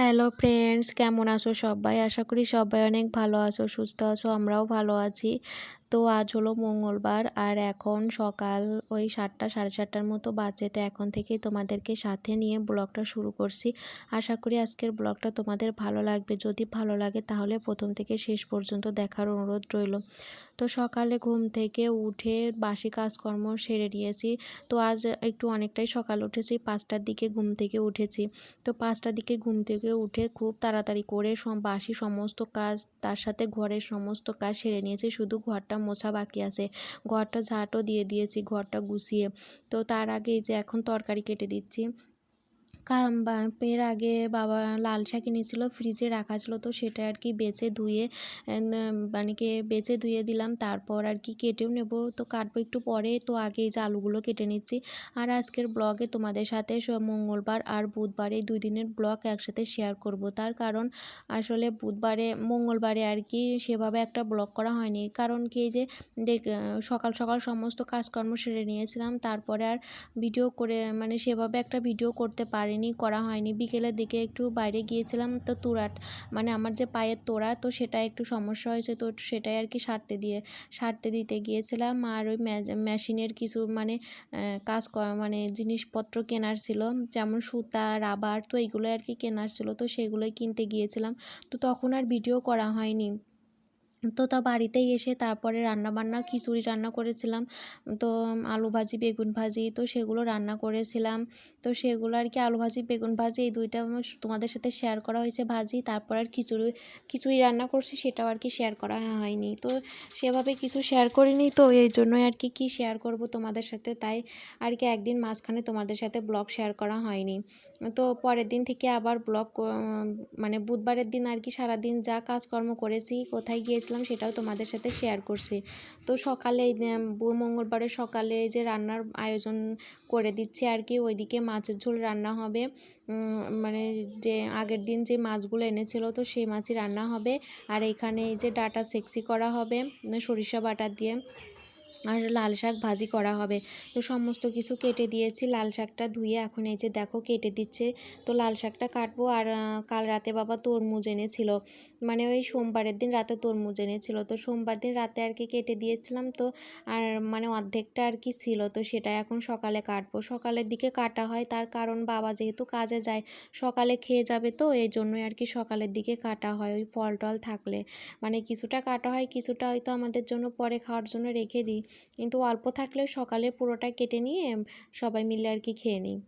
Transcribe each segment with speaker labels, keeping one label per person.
Speaker 1: Hello friends কেমন আছো সবাই? আশা করি সবাই অনেক ভালো আছো, সুস্থ আছো, আমরাও ভালো আছি। তো আজ হলো মঙ্গলবার আর এখন সকাল ওই সাতটা, সাড়ে সাতটার মতো বাজে। তো এখন থেকেই তোমাদেরকে সাথে নিয়ে ব্লগটা শুরু করছি। আশা করি আজকের ব্লগটা তোমাদের ভালো লাগবে। যদি ভালো লাগে তাহলে প্রথম থেকে শেষ পর্যন্ত দেখার অনুরোধ রইল। তো সকালে ঘুম থেকে উঠে বাসি কাজকর্ম সেরে নিয়েছি। তো আজ একটু অনেকটাই সকাল উঠেছি, পাঁচটার দিকে ঘুম থেকে উঠেছি। তো পাঁচটার দিকে ঘুম থেকে উঠে খুব তাড়াতাড়ি করে বাসি সমস্ত কাজ, তার সাথে ঘরের সমস্ত কাজ সেরে নিয়েছি। শুধু ঘরটা মোছা বাকি আছে। ঘরটা ঝাঁটও দিয়ে দিয়েছি, ঘরটা গুছিয়ে। তো তার আগে এই যে এখন তরকারি কেটে দিচ্ছি। এর আগে বাবা লাল শাক এনেছিল ফ্রিজে রাখা ছিল, তো সেটা আর কি বেছে ধুয়ে মানে কি বেছে ধুয়ে দিলাম। তারপর আর কি কেটেও নেব, তো কাটবো একটু পরে। তো আগে এই যে আলুগুলো কেটে নিচ্ছি। আর আজকের ব্লগে তোমাদের সাথে মঙ্গলবার আর বুধবার দুই দিনের ব্লগ একসাথে শেয়ার করব। তার কারণ আসলে বুধবারে, মঙ্গলবারে আর কি সেভাবে একটা ব্লগ করা হয়নি। কারণ কি যে, দেখ, সকাল সকাল সমস্ত কাজকর্ম সেরে নিয়েছিলাম। তারপরে আর ভিডিও করে মানে সেভাবে একটা ভিডিও করতে পারিনি। হয়নি, করা হয়নি। বিকেলের দিকে একটু বাইরে গিয়েছিলাম তো তোরাট। মানে আমার যে পায়ের তোড়া, তো সেটা একটু সমস্যা হয়েছে, তো সেটাই আর কি সারতে দিয়ে, সারতে দিতে গিয়েছিলাম। আর ওই মেশিনের কিছু মানে কাজ করা মানে জিনিসপত্র কেনার ছিল, যেমন সুতা, রাবার, তো এইগুলো আর কি কেনার ছিল, তো সেগুলোই কিনতে গিয়েছিলাম। তো তখন আর ভিডিও করা হয়নি। তো তা বাড়িতেই এসে তারপরে রান্নাবান্না, খিচুড়ি রান্না করেছিলাম। তো আলু ভাজি, বেগুন ভাজি, তো সেগুলো রান্না করেছিলাম। তো সেগুলো আর কি আলু ভাজি, বেগুন ভাজি এই দুইটা তোমাদের সাথে শেয়ার করা হয়েছে ভাজি। তারপর আর খিচুড়ি খিচুড়ি রান্না করছি সেটাও আর কি শেয়ার করা হয়নি। তো সেভাবে কিছু শেয়ার করিনি। তো এই জন্যই আর কি, কী শেয়ার করব তোমাদের সাথে তাই আর কি একদিন মাঝখানে তোমাদের সাথে ব্লগ শেয়ার করা হয়নি। তো পরের দিন থেকে আবার ব্লগ মানে বুধবারের দিন আর কি সারাদিন যা কাজকর্ম করেছি, কোথায় গিয়েছি গেছিলাম সেটাও তোমাদের সাথে শেয়ার করছি। তো সকালে মঙ্গলবারে সকালে যে রান্নার আয়োজন করে দিচ্ছে আর কি, ওইদিকে মাছের ঝোল রান্না হবে। মানে যে আগের দিন যে মাছগুলো এনেছিল, তো সেই মাছই রান্না হবে। আর এখানে যে ডাটা সেক্সি করা হবে সরিষা বাটা দিয়ে। আর লাল শাক ভাজি করা হবে। তো সমস্ত কিছু কেটে দিয়েছি, লাল শাকটা ধুয়ে এখন এই যে দেখো কেটে দিচ্ছে। তো লাল শাকটা কাটবো আর কাল রাতে বাবা তরমুজ এনেছিল। মানে ওই সোমবারের দিন রাতে তরমুজ এনেছিল। তো সোমবার দিন রাতে আর কি কেটে দিয়েছিলাম তো, আর মানে অর্ধেকটা আর কি ছিল। তো সেটা এখন সকালে কাটবো। সকালের দিকে কাটা হয়, তার কারণ বাবা যেহেতু কাজে যায়, সকালে খেয়ে যাবে তো, এই জন্যই আর কি সকালের দিকে কাটা হয় ওই ফল টল থাকলে। মানে কিছুটা কাটা হয়, কিছুটা হয়তো আমাদের জন্য পরে খাওয়ার জন্য রেখে দিই। কিন্তু অল্প থাকলে সকালে পুরোটা কেটে নিয়ে সবাই মিলে আর কি খেয়ে নিই।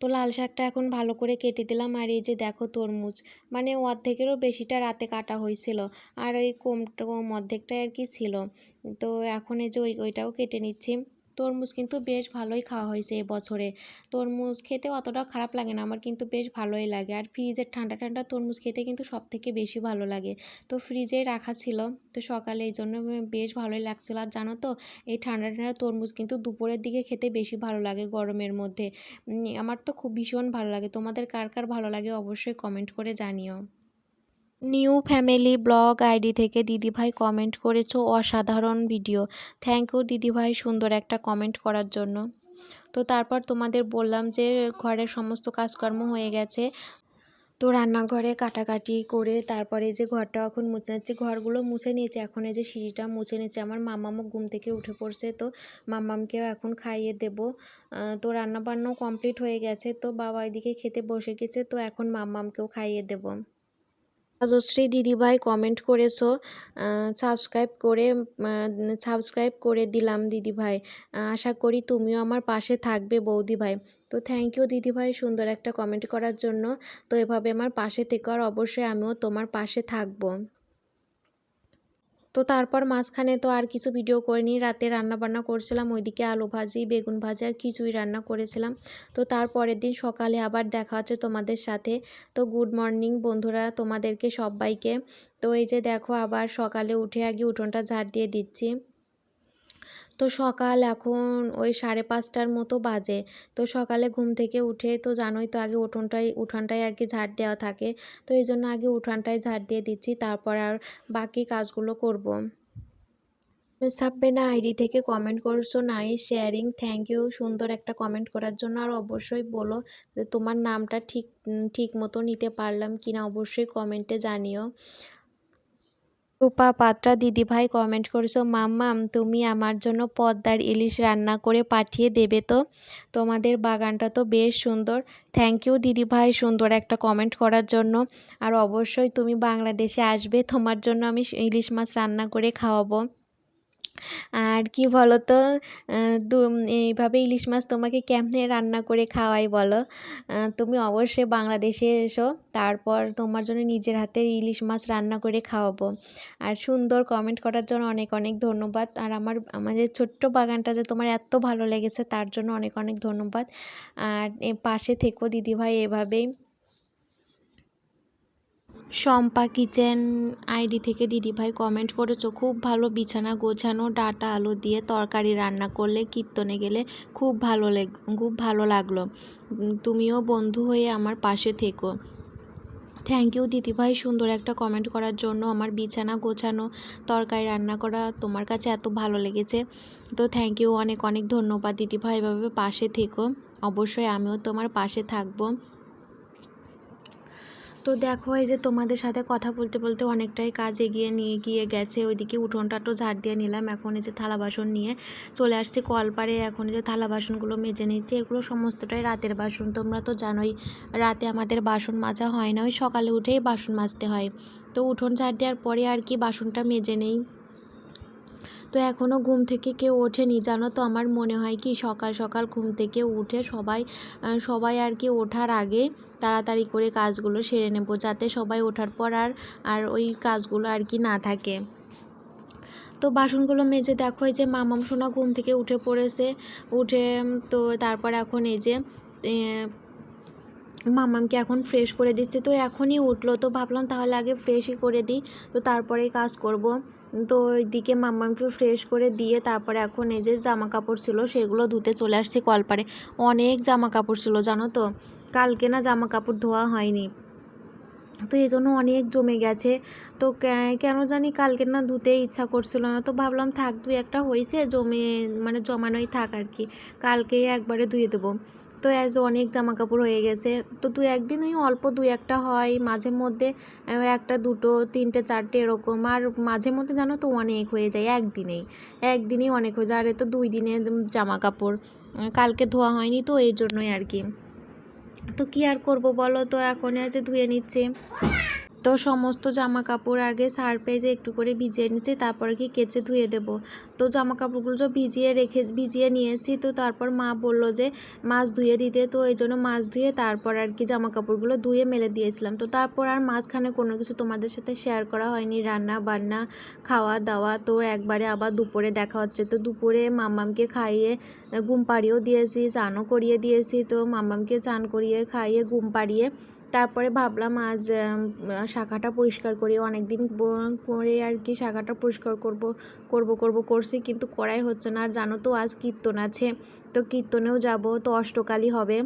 Speaker 1: তো লাল শাকটা এখন ভালো করে কেটে দিলাম আর এই যে দেখো তরমুজ মানে অর্ধেকেরও বেশিটা রাতে কাটা হয়েছিল আর ওই কম কম অর্ধেকটাই আর কি ছিল। তো এখন এই যে ওই ওইটাও কেটে নিচ্ছি। তরমুজ কিন্তু বেশ ভালোই খাওয়া হয়েছে এবছরে তরমুজ খেতে অতটা খারাপ লাগে না, আমার কিন্তু বেশ ভালোই লাগে। আর ফ্রিজের ঠান্ডা ঠান্ডা তরমুজ খেতে কিন্তু সব থেকে বেশি ভালো লাগে। তো ফ্রিজে রাখা ছিল, তো সকালে এই জন্য বেশ ভালোই লাগছিল। আর জানো তো, এই ঠান্ডা ঠান্ডা তরমুজ কিন্তু দুপুরের দিকে খেতে বেশি ভালো লাগে গরমের মধ্যে। আমার তো খুব ভীষণ ভালো লাগে। তোমাদের কার কার ভালো লাগে অবশ্যই কমেন্ট করে জানিও। নিউ ফ্যামিলি ব্লগ আইডি থেকে দিদিভাই কমেন্ট করেছ, অসাধারণ ভিডিও। থ্যাংক ইউ দিদিভাই সুন্দর একটা কমেন্ট করার জন্য। তো তারপর তোমাদের বললাম যে ঘরের সমস্ত কাজকর্ম হয়ে গেছে। তো রান্নাঘরে কাটাকাটি করে তারপরে যে ঘরটা এখন মুছে নিচ্ছি, ঘরগুলো মুছে নিয়েছে। এখন এই যে সিঁড়িটা মুছে নিচ্ছে আমার মামামও ঘুম থেকে উঠে পড়ছে তো মামামকেও এখন খাইয়ে দেব। তো রান্নাবান্নাও কমপ্লিট হয়ে গেছে। তো বাবা এদিকে খেতে বসে গেছে, তো এখন মামামকেও খাইয়ে দেবো। রাজশ্রী দিদিভাই কমেন্ট করেছ সাবস্ক্রাইব করে সাবস্ক্রাইব করে দিলাম দিদিভাই। আশা করি তুমিও আমার পাশে থাকবে বৌদিভাই। তো থ্যাংক ইউ দিদিভাই সুন্দর একটা কমেন্ট করার জন্য। তো এভাবে আমার পাশে থেকে আর অবশ্যই আমিও তোমার পাশে থাকব। তো তারপর মাঝখানে তো আর কিছু ভিডিও করিনি। রাতে রান্না বান্না করছিলাম, ওইদিকে আলু ভাজি, বেগুন ভাজি আর খিচুড়ি রান্না করেছিলাম। তো তারপরের দিন সকালে আবার দেখা হচ্ছে তোমাদের সাথে। তো গুড মর্নিং বন্ধুরা, তোমাদেরকে সবাইকে। তো এই যে দেখো আবার সকালে উঠে আগে উঠোনটা ঝাড় দিয়ে দিচ্ছি। তো সকাল এখন ওই সাড়ে পাঁচটার মতো বাজে। তো সকালে ঘুম থেকে উঠে তো জানোই তো আগে উঠোনটাই, উঠানটাই আর কি ঝাড় দেওয়া থাকে। তো এই জন্য আগে উঠানটাই ঝাড় দিয়ে দিচ্ছি, তারপর আর বাকি কাজগুলো করব। সাববেনা, আইডি থেকে কমেন্ট করছ? নাই শেয়ারিং থ্যাংক ইউ সুন্দর একটা কমেন্ট করার জন্য আর অবশ্যই বলো যে তোমার নামটা ঠিক ঠিক মতো নিতে পারলাম কিনা অবশ্যই কমেন্টে জানিও। রূপা, পাত্রা, দিদিভাই কমেন্ট করেছ মাম্মাম তুমি আমার জন্য পদ্মার ইলিশ রান্না করে পাঠিয়ে দেবে তো? তোমাদের বাগানটা তো বেশ সুন্দর। থ্যাংক ইউ দিদিভাই, সুন্দর একটা কমেন্ট করার জন্য। আর অবশ্যই তুমি বাংলাদেশে আসবে, তোমার জন্য আমি ইলিশ মাছ রান্না করে খাওয়াবো। আর কি বলো তো এইভাবে ইলিশ মাছ তোমাকে কেমনে রান্না করে খাওয়াই বলো? তুমি অবশ্যই বাংলাদেশে এসো, তারপর তোমার জন্য নিজের হাতের ইলিশ মাছ রান্না করে খাওয়াবো। আর সুন্দর কমেন্ট করার জন্য অনেক অনেক ধন্যবাদ। আর আমার আমাদের ছোট্ট বাগানটা যে তোমার এত ভালো লেগেছে, তার জন্য অনেক অনেক ধন্যবাদ। আর পাশে থেকো দিদিভাই এভাবেই। শম্পা কিচেন আইডি থেকে দিদিভাই কমেন্ট করেছ, খুব ভালো বিছানা গোছানো, ডাটা আলু দিয়ে তরকারি রান্না করলে কীর্তনে গেলে খুব ভালো লেগ, খুব ভালো লাগল। তুমিও বন্ধু হয়ে আমার পাশে থেকো। থ্যাংক ইউ দিদিভাই, সুন্দর একটা কমেন্ট করার জন্য আমার বিছানা গোছানো, তরকারি রান্না করা তোমার কাছে এত ভালো লেগেছে। তো থ্যাংক ইউ অনেক অনেক ধন্যবাদ দিদিভাই, এভাবে পাশে থেকো। অবশ্যই আমিও তোমার পাশে থাকব। তো দেখো, এই যে তোমাদের সাথে কথা বলতে বলতে অনেকটাই কাজ এগিয়ে নিয়ে গিয়ে গেছে। ওইদিকে উঠোনটা তো ঝাড় দিয়ে নিলাম। এখন এই যে থালা বাসন নিয়ে চলে আসছি কলপারে এখন এই যে থালা বাসনগুলো মেজে নিয়েছি। এগুলো সমস্তটাই রাতের বাসন। তোমরা তো জানোই, রাতে আমাদের বাসন মাজা হয় না। ওই সকালে উঠেই বাসন মাজতে হয়। তো উঠোন ঝাড় দেওয়ার পরে আর কি বাসনটা মেজে নেই। তো এখনও ঘুম থেকে কেউ ওঠেনি, জানো তো আমার মনে হয় কি সকাল সকাল ঘুম থেকে উঠে সবাই সবাই আর কি ওঠার আগে তাড়াতাড়ি করে কাজগুলো সেরে নেব যাতে সবাই ওঠার পর আর আর ওই কাজগুলো আর কি না থাকে। তো বাসনগুলো মেজে দেখো, এই যে মামাম সোনা ঘুম থেকে উঠে পড়েছে, উঠে তো তারপর এখন এই যে মামামকে এখন ফ্রেশ করে দিচ্ছে, তো এখনই উঠল, তো ভাবলাম তাহলে আগে ফ্রেশই করে দিই, তো তারপরেই কাজ করব। তো ওইদিকে মাম্মামকে ফ্রেশ করে দিয়ে তারপরে এখন এই যে জামা কাপড় ছিল সেগুলো ধুতে চলে আসছি কলপারে অনেক জামা কাপড় ছিল, জানো তো? কালকে না জামা কাপড় ধোয়া হয়নি। তো এই জন্য অনেক জমে গেছে। তো কেন জানি কালকে না ধুতে ইচ্ছা করছিল না। তো ভাবলাম থাক, দুই একটা হয়েছে, জমে মানে জমানোই থাক আর কি। কালকেই একবারে ধুয়ে দেবো। তো অ্যাজ অনেক জামা কাপড় হয়ে গেছে। তো দু একদিন ওই অল্প দু একটা হয়, মাঝে মধ্যে একটা, দুটো, তিনটে, চারটে এরকম। আর মাঝে মধ্যে জানো তো অনেক হয়ে যায়, একদিনেই একদিনেই অনেক হয়ে যায়। আর তো দুই দিনে জামা কাপড় কালকে ধোয়া হয়নি তো এই জন্যই আর কি। তো কী আর করব বলো তো? এখন আছে ধুয়ে নিচ্ছে। তো সমস্ত জামা কাপড় আগে সার্ফে যে একটু করে ভিজিয়ে নিচ্ছি, তারপর কি কেচে ধুয়ে দেব। তো জামা কাপড়গুলো তো ভিজিয়ে রেখে, ভিজিয়ে নিয়েছি তো তারপর মা বলল যে মাছ ধুয়ে দিতে, তো এই জন্য মাছ ধুয়ে তারপর আর কি জামা কাপড়গুলো ধুয়ে মেলে দিয়েছিলাম। তো তারপর আর মাঝখানে কোনো কিছু তোমাদের সাথে শেয়ার করা হয়নি, রান্না বান্না, খাওয়া দাওয়া। তো একবারে আবার দুপুরে দেখা হচ্ছে। তো দুপুরে মাম্মামকে খাইয়ে ঘুম পাড়িয়েও দিয়েছি চানও করিয়ে দিয়েছি। তো মাম্মামকে চান করিয়ে খাইয়ে ঘুম পাড়িয়ে তারপরে ভাবলাম আজ শাখাটা পরিষ্কার করি অনেক দিন পরে আর কি শাখাটা পরিষ্কার করব করব করব, করছি, কিন্তু করাই হচ্ছে না। আর জানো তো আজ কীর্তন আছে, তো কীর্তনেও যাব, তো অষ্টকালই হবে।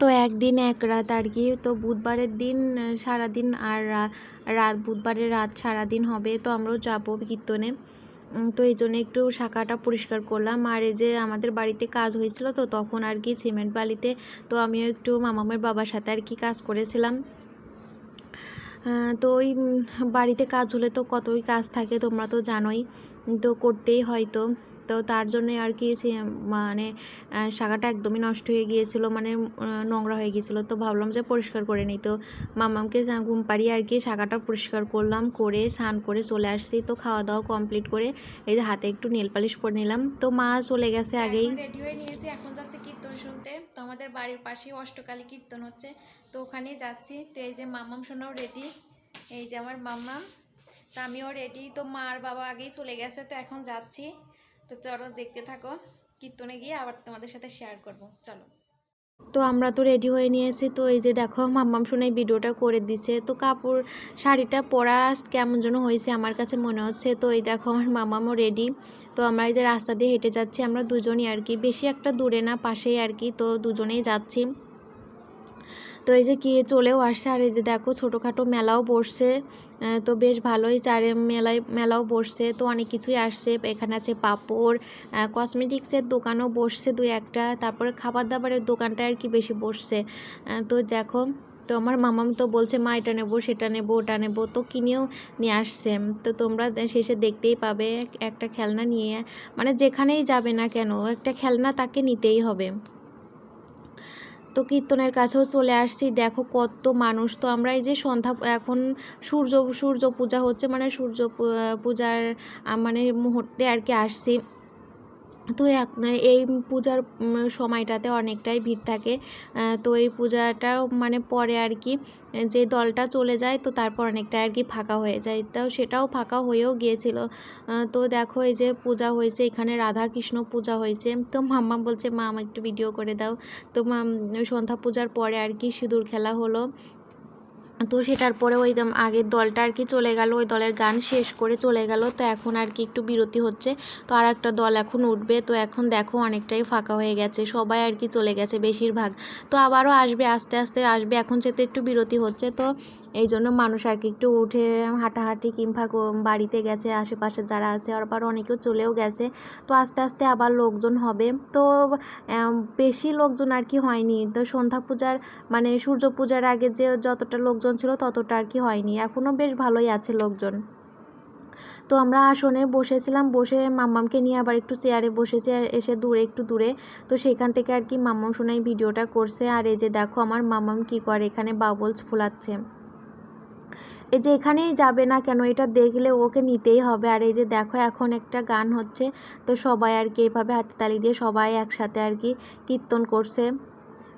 Speaker 1: তো একদিন এক রাত আর কি, তো বুধবারের দিন সারাদিন আর রাত বুধবারের রাত সারাদিন হবে, তো আমরাও যাব কীর্তনে। তো এই জন্য একটু শাখাটা পরিষ্কার করলাম। আর এই যে আমাদের বাড়িতে কাজ হয়েছিল তো তখন আর কি সিমেন্ট বালিতে তো আমিও একটু মামামের বাবার সাথে আর কি কাজ করেছিলাম। তো ওই বাড়িতে কাজ হলে তো কতই কাজ থাকে তোমরা তো জানোই। তো করতেই হয়তো তো তার জন্যে আর কি সে মানে শাখাটা একদমই নষ্ট হয়ে গিয়েছিল মানে নোংরা হয়ে গিয়েছিল। তো ভাবলাম যে পরিষ্কার করে নিই। তো মামামকে ঘুম পাড়িয়ে আর কি শাখাটা পরিষ্কার করলাম করে স্নান করে চলে আসছি। তো খাওয়া দাওয়া কমপ্লিট করে এই যে হাতে একটু নেল পালিশ করে নিলাম। তো মা চলে গেছে আগেই।
Speaker 2: রেডি হয়ে নিয়েছি। এখন যাচ্ছি কীর্তন শুনতে। তো আমাদের বাড়ির পাশেই অষ্টকালী কীর্তন হচ্ছে। তো ওখানেই যাচ্ছি। তো এই যে মামাম শোনাও রেডি এই যে আমার মাম্মাম তো আমিও রেডি তো মা আর বাবা আগেই চলে গেছে। তো এখন যাচ্ছি। তো চলো দেখতে থাকো, কীর্তনে গিয়ে আবার তোমাদের সাথে শেয়ার করব। চলো।
Speaker 1: তো আমরা তো রেডি হয়ে নিয়েছি, তো এই যে দেখো, মাম্মাম শুনে ভিডিওটা করে দিছে। তো কাপড়, শাড়িটা পরা কেমন যেন হয়েছে আমার কাছে মনে হচ্ছে। তো এই দেখো, আমার মামামও রেডি তো আমরা এই যে রাস্তা দিয়ে হেঁটে যাচ্ছি, আমরা দুজনই আর কি। বেশি একটা দূরে না, পাশেই আর কি। তো দুজনেই যাচ্ছি। তো এই যে কি চলেও আসছে, আর এই যে দেখো ছোটোখাটো মেলাও বসছে তো বেশ ভালোই চারে মেলায়, মেলাও বসছে, তো অনেক কিছুই আসছে। এখানে আছে পাপড় কসমেটিক্সের দোকানও বসছে দুই একটা, তারপরে খাবার দাবারের দোকানটা আর কি বেশি বসছে। তো দেখো, তো আমার মামাম তো বলছে, মা, এটা নেব, সেটা নেব, ওটা নেব। তো কিনেও নিয়ে আসছে। তো তোমরা শেষে দেখতেই পাবে একটা খেলনা নিয়ে। মানে যেখানেই যাবে না কেন, একটা খেলনা তাকে নিতেই হবে। তো কীর্তনের কাছেও চলে আসছি। দেখো কত মানুষ। তো আমরা এই যে সন্ধ্যা, এখন সূর্য সূর্য পূজা হচ্ছে মানে সূর্য পূজার মানে মুহূর্তে আর কি আসছি। তো এক- এই পূজার সময়টাতে অনেকটাই ভিড় থাকে। তো এই পূজাটাও মানে পরে আর কি, যে দলটা চলে যায়, তো তারপর অনেকটা আর কি ফাঁকা হয়ে যায়। তো সেটাও ফাঁকা হয়েও গিয়েছিল। তো দেখো এই যে পূজা হয়েছে, এখানে রাধা কৃষ্ণ পূজা হয়েছে। তো মাম্মা বলছে, মা আমাকে একটু ভিডিও করে দাও। তো সন্ধ্যা পূজার পরে আর কি সিঁদুর খেলা হলো। তো সেটার পরে ওই আগের দলটা আর কি চলে গেল, ওই দলের গান শেষ করে চলে গেল। তো এখন আর কি একটু বিরতি হচ্ছে। তো আর একটা দল এখন উঠবে। তো এখন দেখো অনেকটাই ফাঁকা হয়ে গেছে। সবাই আর কি চলে গেছে বেশিরভাগ। তো আবারও আসবে, আস্তে আস্তে আসবে। এখন যেহেতু একটু বিরতি হচ্ছে, তো এই জন্য মানুষ আর কি একটু উঠে হাঁটাহাঁটি কিংবা বাড়িতে গেছে, আশেপাশে যারা আছে আবার অনেকেও চলেও গেছে। তো আস্তে আস্তে আবার লোকজন হবে। তো বেশি লোকজন আর কি হয়নি। তো সন্ধ্যা পূজার মানে সূর্য পূজার আগে যে যতটা লোকজন ছিল ততটা আর কি হয়নি। এখনও বেশ ভালোই আছে লোকজন। তো আমরা আসনে বসেছিলাম, বসে মাম্মামকে নিয়ে আবার একটু চেয়ারে বসেছি এসে দূরে, একটু দূরে। তো সেখান থেকে আর কি মাম্মাম শোনাই ভিডিওটা করছে। আর এই যে দেখো আমার মাম্মাম কি করে, এখানে বাবলস ফোলাচ্ছে। এই যে এখানেই যাবে না কেন? এটা দেখলে ওকে নিতেই হবে। আর এই যে দেখো এখন একটা গান হচ্ছে, তো সবাই আর কি এভাবে হাততালি দিয়ে সবাই একসাথে আর কি কীর্তন করছে।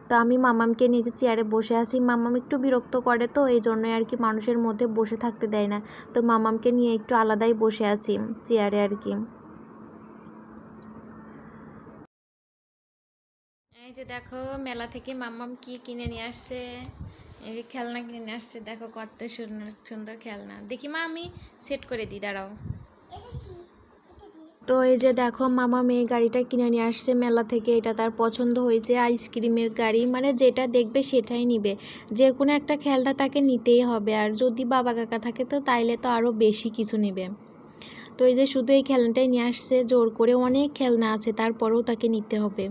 Speaker 1: তো আমি মামামকে নিজে চেয়ারে বসে আছি, মামাম একটু বিরক্ত করে তো, এই জন্যই আর কি মানুষের মধ্যে বসে থাকতে দেয় না। তো মামামকে নিয়ে একটু আলাদাই বসে আছি চেয়ারে আর কি।
Speaker 2: এই যে দেখো, মেলা থেকে মাম্মাম কি কিনে নিয়ে আসছে? এই যে খেলনা কিনে আসছে, দেখো কত সুন্দর সুন্দর খেলনা। দেখি মা, আমি সেট করে দিই, দাঁড়াও।
Speaker 1: তো এই যে দেখো, মামা মেয়ে গাড়িটা কিনে নিয়ে আসছে মেলা থেকে, এটা তার পছন্দ হয়েছে, আইসক্রিমের গাড়ি মানে যেটা দেখবে সেটাই নিবে। যে কোনো একটা খেলনা তাকে নিতেই হবে, আর যদি বাবা কাকা থাকে তো তাইলে তো আরও বেশি কিছু নেবে। তো এই যে শুধু এই খেলনাটাই নিয়ে আসছে, জোর করে অনেক খেলনা আছে, তারপরেও তাকে নিতে হবে।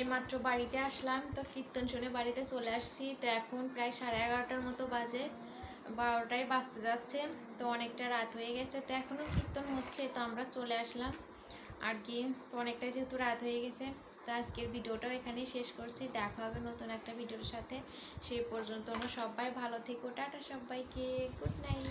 Speaker 2: এইমাত্র বাড়িতে আসলাম, তো কীর্তন শুনে বাড়িতে চলে আসছি। তো এখন প্রায় সাড়ে এগারোটার মতো বাজে, বারোটায় বাজতে যাচ্ছে, তো অনেকটা রাত হয়ে গেছে। তো এখনও কীর্তন হচ্ছে, তো আমরা চলে আসলাম। আর কি, তো অনেকটাই যেহেতু রাত হয়ে গেছে, তো আজকের ভিডিওটাও এখানেই শেষ করছি। দেখা হবে নতুন একটা ভিডিওর সাথে। সেই পর্যন্ত আমরা সবাই ভালো থেকো। টাটা সবাইকে, গুড নাইট।